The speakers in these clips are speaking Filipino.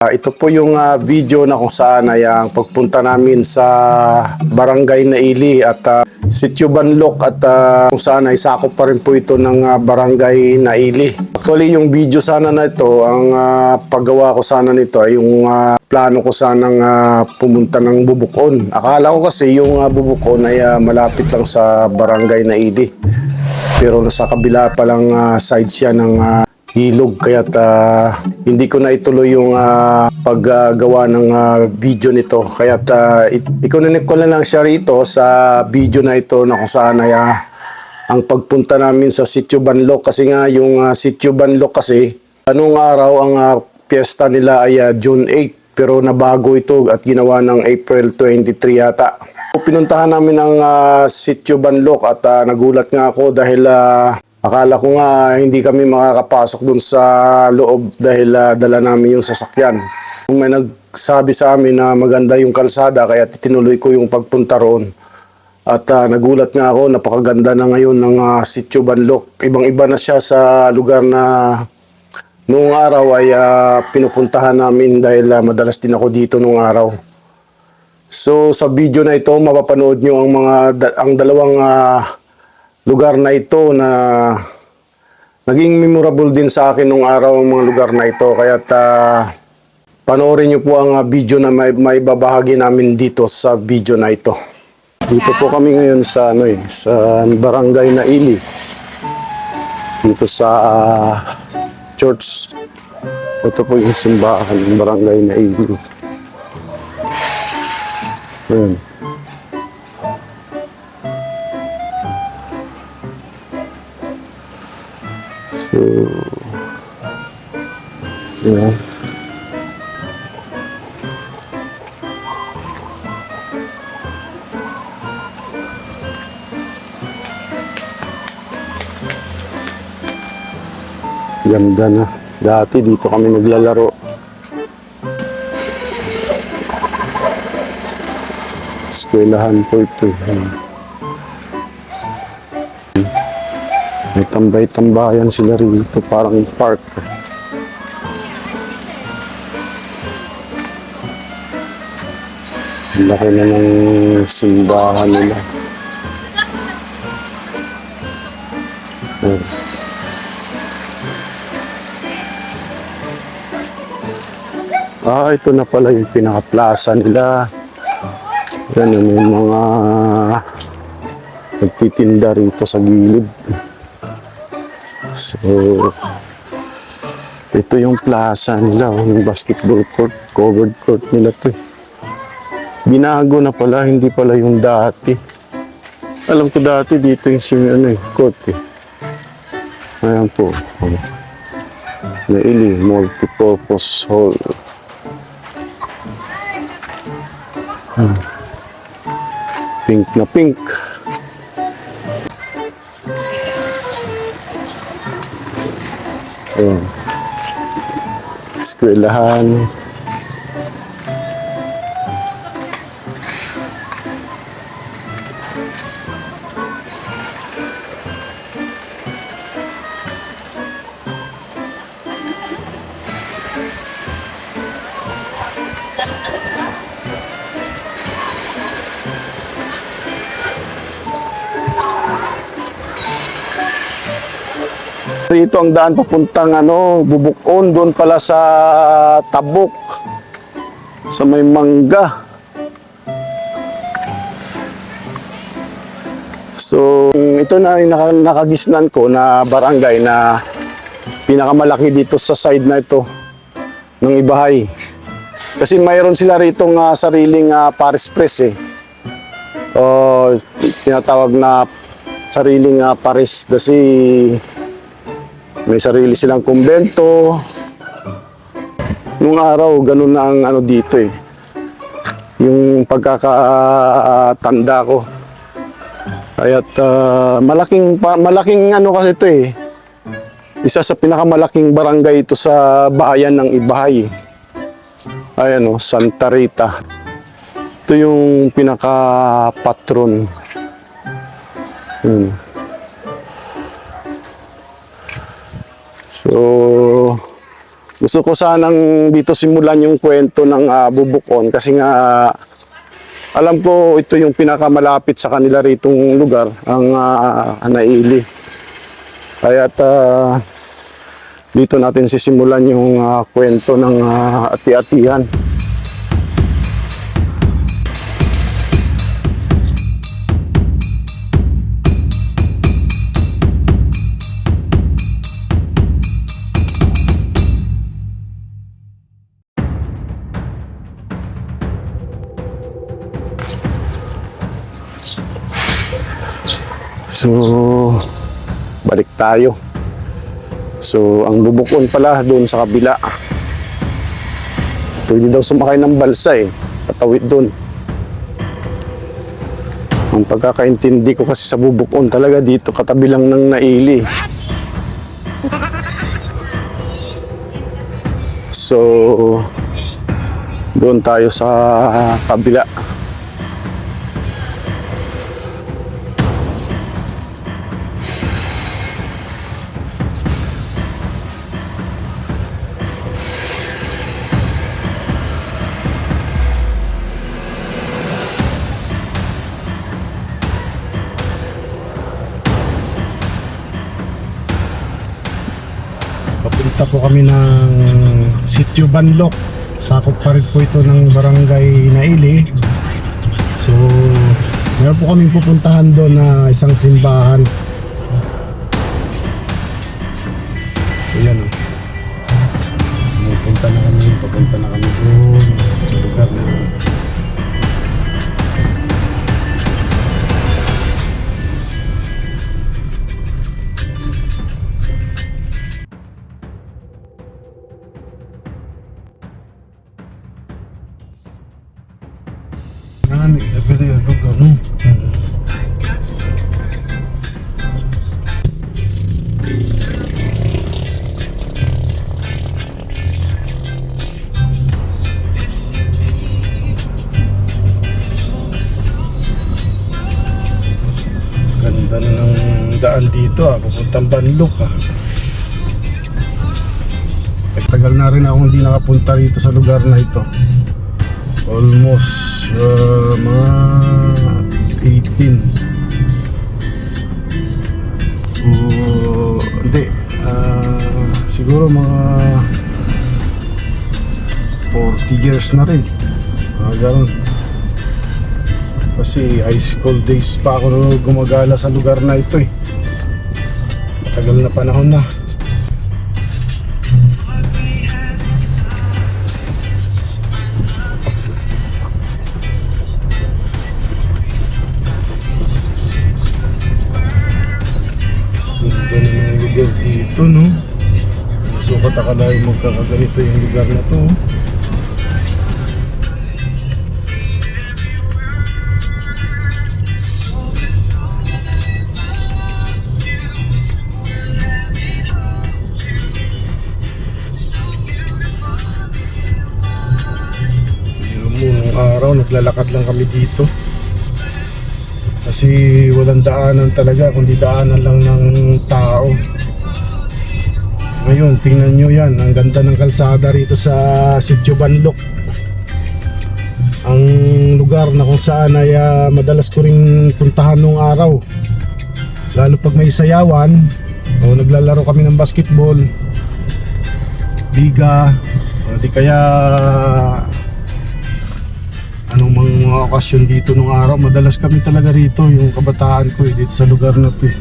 Ah, ito po yung ah, video na kung saan ay ang pagpunta namin sa Barangay Naili at uh, Sitio Banlok at ah, kung saan ay sakop pa rin po ito ng ah, Barangay Naili. Actually yung video sana na ito, ang ah, paggawa ko sana nito ay yung ah, plano ko sanang ah, pumunta ng Bubukon. Akala ko kasi yung ah, Bubukon ay ah, malapit lang sa Barangay Naili. Pero sa kabila pa lang ah, side siya ng ah, ilog kaya't ah, hindi ko na ituloy yung ah, paggawa ng ah, video nito. Kaya't uh, ikunanik ko na lang siya rito sa video na ito na kung saan ay ah, ang pagpunta namin sa Sitio Banlok kasi nga yung ah, Sitio Banlok kasi anong araw ang ah, piyesta nila ay ah, June 8 pero nabago ito at ginawa ng April 23 yata. Pinuntahan namin ang ah, Sitio Banlok at ah, nagulat nga ako dahil ah, akala ko nga hindi kami makakapasok dun sa loob dahil ah, dala namin yung sasakyan. May nagsabi sa amin na maganda yung kalsada kaya tinuloy ko yung pagpunta roon. At ah, nagulat nga ako, napakaganda na ngayon ng ah, Sitio Banlok. Ibang-iba na siya sa lugar na noong araw ay ah, pinupuntahan namin dahil ah, madalas din ako dito noong araw. So sa video na ito mapapanood nyo ang mga ang dalawang ah, lugar na ito na naging memorable din sa akin nung araw ang mga lugar na ito kaya panoorin nyo po ang ah, video na may, may babahagi namin dito sa video na ito. Dito po kami ngayon sa ano eh, sa barangay na Ili. Dito sa ah, church. Ito po yung simbahan ng barangay na Ili. Ayan. So, yeah. Ganda na. Dati dito kami naglalaro. Eskwelahan po ito. Ayan. May tambay-tambayan sila rito, parang park. Ang Laki na ng simbahan nila. Ayan. Ah, ito na pala yung pinaka-plaza nila. Yan yung mga nagtitinda rito sa gilid. So, ito yung plaza nila, oh, yung basketball court, covered court nila to. eh. Binago na pala, hindi pala yung dati. Alam ko dati dito yung sim, ano, eh, court eh. Ayan po. Naili, multipurpose hall. Hmm. Pink na pink. Ayan. Eskwelahan. Rito ang daan papuntang ano, Bubukon, doon pala sa Tabuk. Sa may mangga. So, ito na yung naka, nakagisnan ko na barangay na pinakamalaki dito sa side na ito ng Ibahay. Kasi mayroon sila rito nga sariling uh, Paris Press eh. O tinatawag na sariling uh, Paris kasi may sarili silang kumbento. Nung araw, ganun na ang ano dito eh. Yung pagkakatanda ko. Kaya't ah, malaking, malaking ano kasi ito eh. Isa sa pinakamalaking barangay ito sa bayan ng Ibahay. Ayan o, Santa Rita. Ito yung pinaka-patron. Hmm. So, Gusto ko sanang dito simulan yung kwento ng ah, bubukon kasi nga alam ko ito yung pinakamalapit sa kanila ritong lugar, ang ah, Naili. Kaya't ah, dito natin sisimulan yung ah, kwento ng ah, ati-atihan. So, balik tayo. So, ang bubukon pala doon sa kabila. Pwede daw sumakay ng balsa eh. Patawid doon. Ang pagkakaintindi ko kasi sa bubukon talaga dito katabi lang ng naili. So, doon tayo sa kabila. Papunta po kami ng Sitio Banlok. Sakop pa rin po ito ng Barangay Naili. So, meron po kaming pupuntahan doon na isang simbahan. Dito ah, papuntang Banlok ah. Tagal na rin ako hindi nakapunta rito sa lugar na ito. Almost uh, mga 18. O, hindi. ah, siguro mga 40 years na rin. Mga ganun. Kasi high school days pa ako gumagala sa lugar na ito eh. Matagal na panahon na. Dito, no? Sukat akalain magkakaganito yung lugar na to. Kami dito. Kasi walang daanan talaga, kundi daanan lang ng tao. Ngayon, tingnan nyo yan. Ang ganda ng kalsada rito sa Sitio Banlok. Ang lugar na kung saan ay ah, madalas ko rin puntahan nung araw. Lalo pag may sayawan, o naglalaro kami ng basketball, biga, o di kaya okasyon dito nung araw. Madalas kami talaga rito yung kabataan ko eh, dito sa lugar na to eh.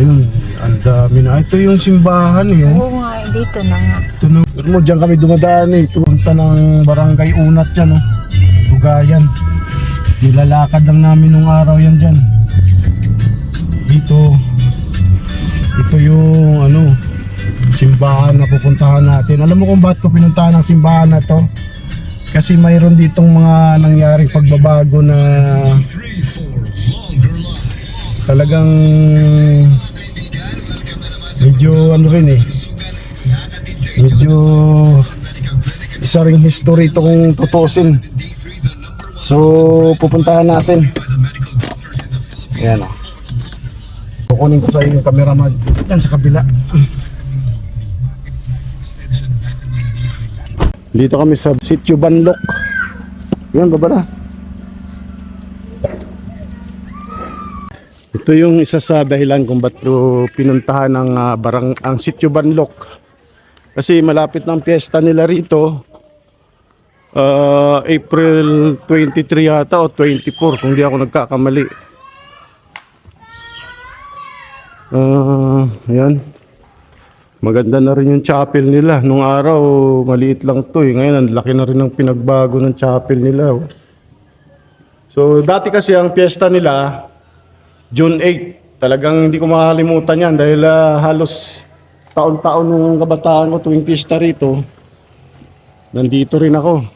ayun ang dami na. Ito yung simbahan eh. Oh. Oo nga, dito na nga. ito na. Mo dyan kami dumadaan eh. Punta ng barangay unat yan oh. Dugayan. Nilalakad lang namin nung araw yan dyan. Dito. Ito yung ano simbahan na pupuntahan natin. Alam mo kung bakit ko pinuntahan ang simbahan na to? Kasi mayroon ditong mga nangyaring pagbabago na talagang medyo ano rin eh medyo isa ring history ito kung tutusin so pupuntahan natin ayan o Kukunin ko sa yung camera mag dyan sa kabila. Dito kami sa Sitio Banlok. Yan, baba na. Ito yung isa sa dahilan kung ba't pinuntahan ng ah, barang ang Sitio Banlok. Kasi malapit ng piyesta nila rito. Ah, April 23 yata o 24 kung di ako nagkakamali. Ah, ayan. Maganda na rin yung chapel nila. Nung araw, maliit lang to eh. Ngayon, ang laki na rin ng pinagbago ng chapel nila. oh. So, dati kasi ang piyesta nila, June 8. Talagang hindi ko makakalimutan yan dahil ah, halos taon-taon nung kabataan ko tuwing piyesta rito, nandito rin ako.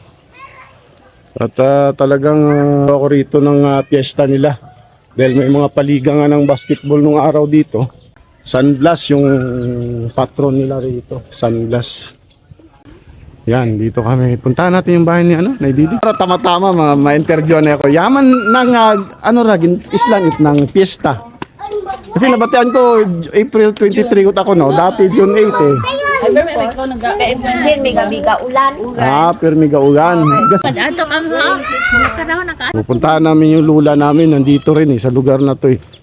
At ah, talagang ah, ako rito ng ah, piyesta nila. Dahil may mga paliga ng basketball nung araw dito. Sunblast yung patron nila rito. Sunblast. Yan, dito kami. Puntahan natin yung bahay ni ano, ni Didi. Para tama-tama, ma- ma-interview na ako. Yaman ng, ah, ano ragin, islang it ng piyesta. Kasi nabatian ko, April 23 ko ako, no? Dati June 8 eh. Ay, pero may ikaw nag Pirmi gabi ka ulan. Ah, Permi Gaugan. Gas- Ato ang nakaraw na ka. Pupuntahan namin yung lula namin, nandito rin eh, sa lugar na to eh.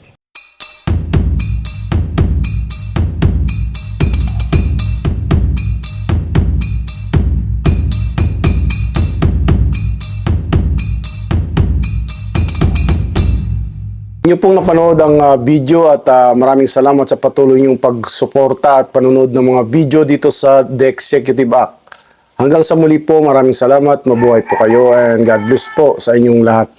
Inyo pong napanood ang ah, video at ah, maraming salamat sa patuloy niyong pagsuporta at panonood ng mga video dito sa The Executive Act. Hanggang sa muli po, maraming salamat, mabuhay po kayo and God bless po sa inyong lahat.